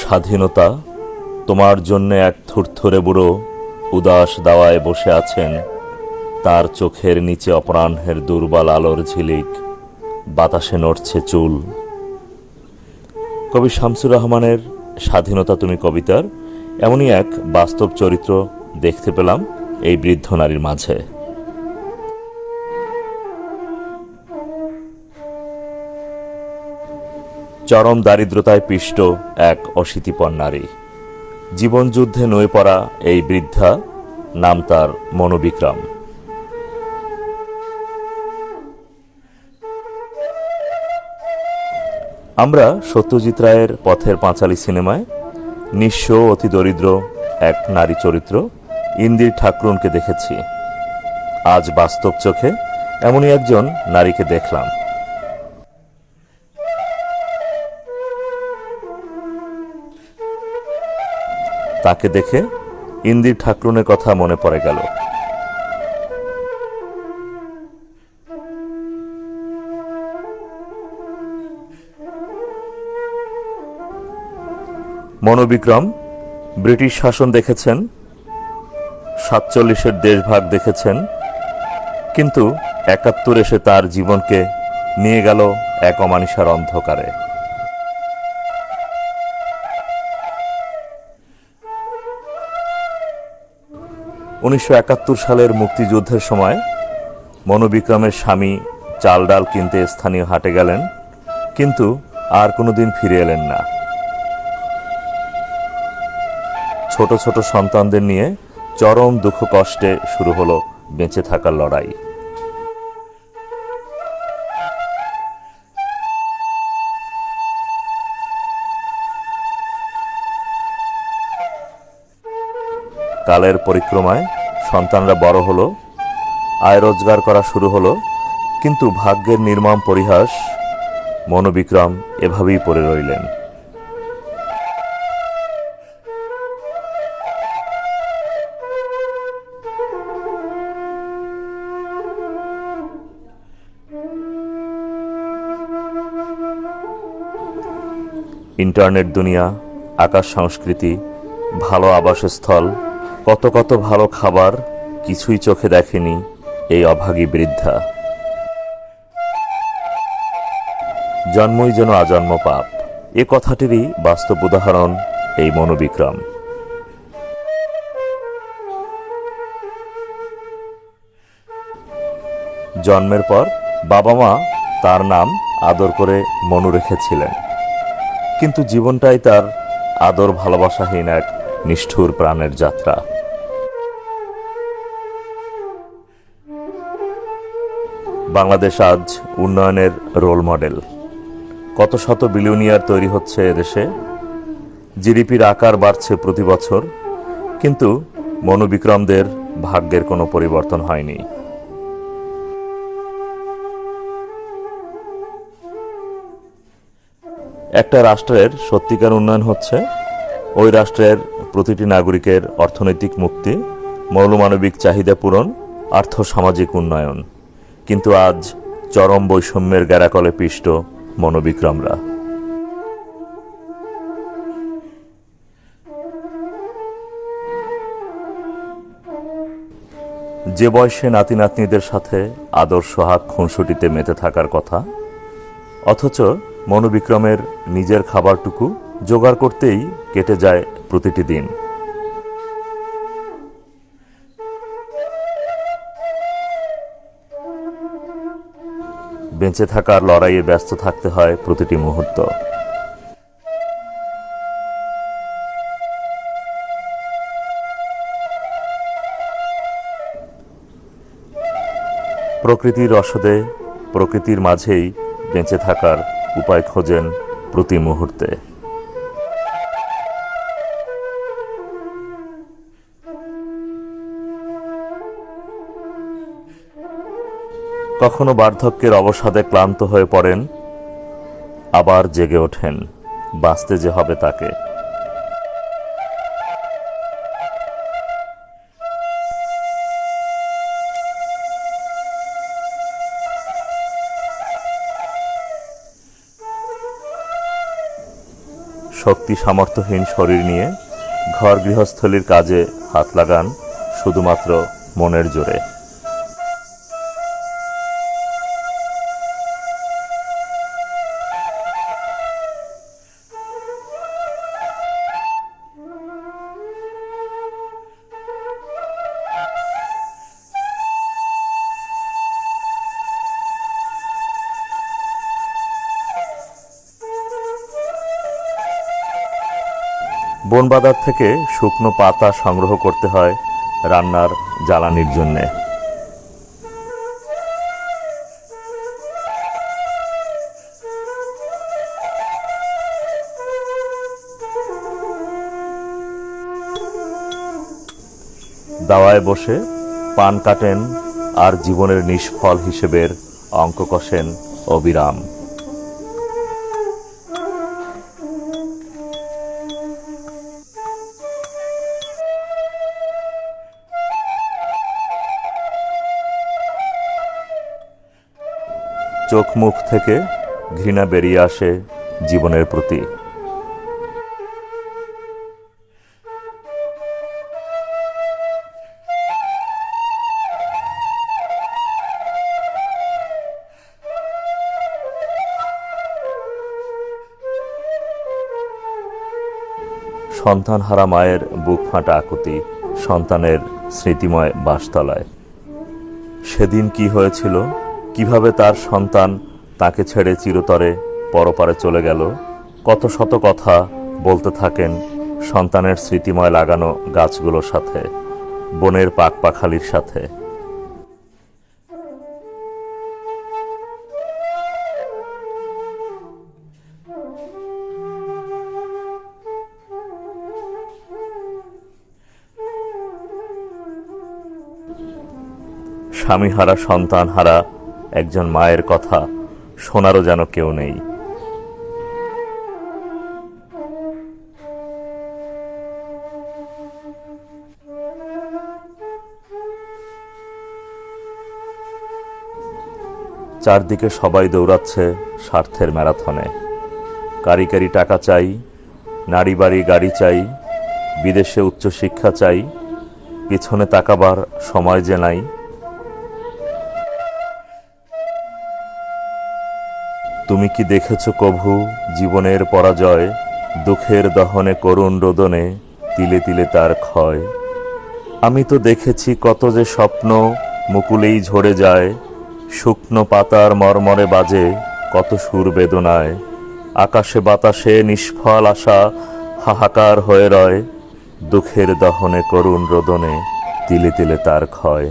স্বাধীনতা, তোমার জন্য এক থুরথুরে বুড়ো উদাস দাওয়ায় বসে আছেন। তার চোখের নিচে অপরাহ্নের দুর্বল আলোর ঝিলিক, বাতাসে নড়ছে চুল। কবি শামসুর রহমানের স্বাধীনতা তুমি কবিতার এমনই এক বাস্তব চরিত্র দেখতে পেলাম এই বৃদ্ধ নারীর মাঝে। চরম দারিদ্রতায় পিষ্ট এক অশীতিপর নারী। জীবনযুদ্ধে নয়ে পড়া এই বৃদ্ধা নাম তার মনোবিক্রম। আমরা সত্যজিৎ রায়ের পথের পাঁচালী সিনেমায় নিঃস্ব অতি দরিদ্র এক নারী চরিত্র ইন্দির ঠাকরুনকে দেখেছি। আজ বাস্তব চোখে এমনই একজন নারীকে দেখলাম। তাকে দেখে ইন্দির ঠাকুরনের কথা মনে পড়ে গেল। মনোবিক্রম, ব্রিটিশ শাসন দেখেছেন, সাতচল্লিশের দেশভাগ দেখেছেন, কিন্তু একাত্তর এসে তার জীবনকে নিয়ে গেল এক অমানিসার অন্ধকারে। উনিশশো একাত্তর সালের মুক্তিযুদ্ধের সময় মনোবিক্রমের স্বামী চাল ডাল কিনতে স্থানীয় হাটে গেলেন, কিন্তু আর কোনোদিন ফিরে এলেন না। ছোট ছোট সন্তানদের নিয়ে চরম দুঃখ কষ্টে শুরু হলো বেঁচে থাকার লড়াই। কালের পরিক্রমায় সন্তানরা বড় হলো, আয় রোজগার করা শুরু হলো, কিন্তু ভাগ্যের নির্মম পরিহাস মনোবিক্রম এভাবেই পড়ে রইলেন। ইন্টারনেট দুনিয়া, আকাশ সংস্কৃতি, ভালো আবাসস্থল কত কত ভালো খাবার কিছুই চোখে দেখেনি এই অভাগী বৃদ্ধা। জন্মই যেন আজন্ম পাপ। এ কথাটিরই বাস্তব উদাহরণ এই মনোবিক্রম। জন্মের পর বাবা মা তার নাম আদর করে মনু রেখেছিলেন। কিন্তু জীবনটাই তার আদর ভালোবাসাহীন এক নিষ্ঠুর প্রাণের যাত্রা। বাংলাদেশ আজ উন্নয়নের রোল মডেল। কত শত বিলিয়নিয়ার তৈরি হচ্ছে এদেশে জিডিপির আকার বাড়ছে প্রতি বছর, কিন্তু মনোবিক্রমদের ভাগ্যের কোনো পরিবর্তন হয়নি। একটা রাষ্ট্রের সত্যিকার উন্নয়ন হচ্ছে, ওই রাষ্ট্রের প্রতিটি নাগরিকের অর্থনৈতিক মুক্তি, মৌলমানবিক চাহিদা পূরণ আর্থ সামাজিক উন্নয়ন। কিন্তু আজ চরম বৈষম্যের গ্যারাকলে পিষ্ট মনোবিক্রমরা। যে বয়সে নাতি নাতনিদের সাথে আদর্শ হাত খুনসুটিতে মেতে থাকার কথা, অথচ মনোবিক্রমের নিজের খাবারটুকু জোগাড় করতেই কেটে যায় প্রতিটি দিন। বেঁচে থাকার লড়াইয়ে ব্যস্ত থাকতে হয় প্রতিটি মুহূর্ত। প্রকৃতির রসদে, প্রকৃতির মাঝেই বেঁচে থাকার উপায় খোঁজেন প্রতি মুহূর্তে। কখনো বার্ধক্যের অবসাদে ক্লান্ত হয়ে পড়েন, আবার জেগে ওঠেন, বাঁচতে যে হবে তাকে। শক্তি, সামর্থ্যহীন শরীর নিয়ে ঘর গৃহস্থলীর কাজে হাত লাগান শুধুমাত্র মনের জোরে। বনবাজার থেকে শুকনো পাতা সংগ্রহ করতে হয় রান্নার জ্বালানির জন্যে। দাওয়ায় বসে পান কাটেন আর জীবনের নিষ্ফল হিসেবের অঙ্ক কষেন অবিরাম। চোখ মুখ থেকে ঘৃণা বেরিয়ে আসে জীবনের প্রতি। সন্তান হারা মায়ের বুক ফাটা আকুতি সন্তানের স্মৃতিময় বাসতলায়। সেদিন কি হয়েছিল? কীভাবে তার সন্তান তাকে ছেড়ে চিরতরে পরপারে চলে গেল? কত শত কথা বলতে থাকেন সন্তানের স্মৃতিময় লাগানো গাছগুলোর সাথে, বনের পাক পাখালির সাথে। স্বামী হারা সন্তান হারা একজন মায়ের কথা শোনারও যেন কেউ নেই। চারদিকে সবাই দৌড়াচ্ছে স্বার্থের ম্যারাথনে। কারি কারি টাকা চাই, নারী বাড়ি গাড়ি চাই, বিদেশে উচ্চশিক্ষা চাই, পিছনে তাকাবার সময় যে নাই তুমি কি দেখেছ কভু জীবনের পরাজয়? দুঃখের দহনে, করুণ রোদনে, তিলে তিলে তার ক্ষয়। আমি তো দেখেছি কত যে স্বপ্ন মুকুলেই ঝরে যায়। শুকনো পাতার মর্মরে বাজে কত সুর বেদনায়। আকাশে বাতাসে নিষ্ফল আশা হাহাকার হয়ে রয়। দুঃখের দহনে, করুণ রোদনে, তিলে তিলে তার ক্ষয়।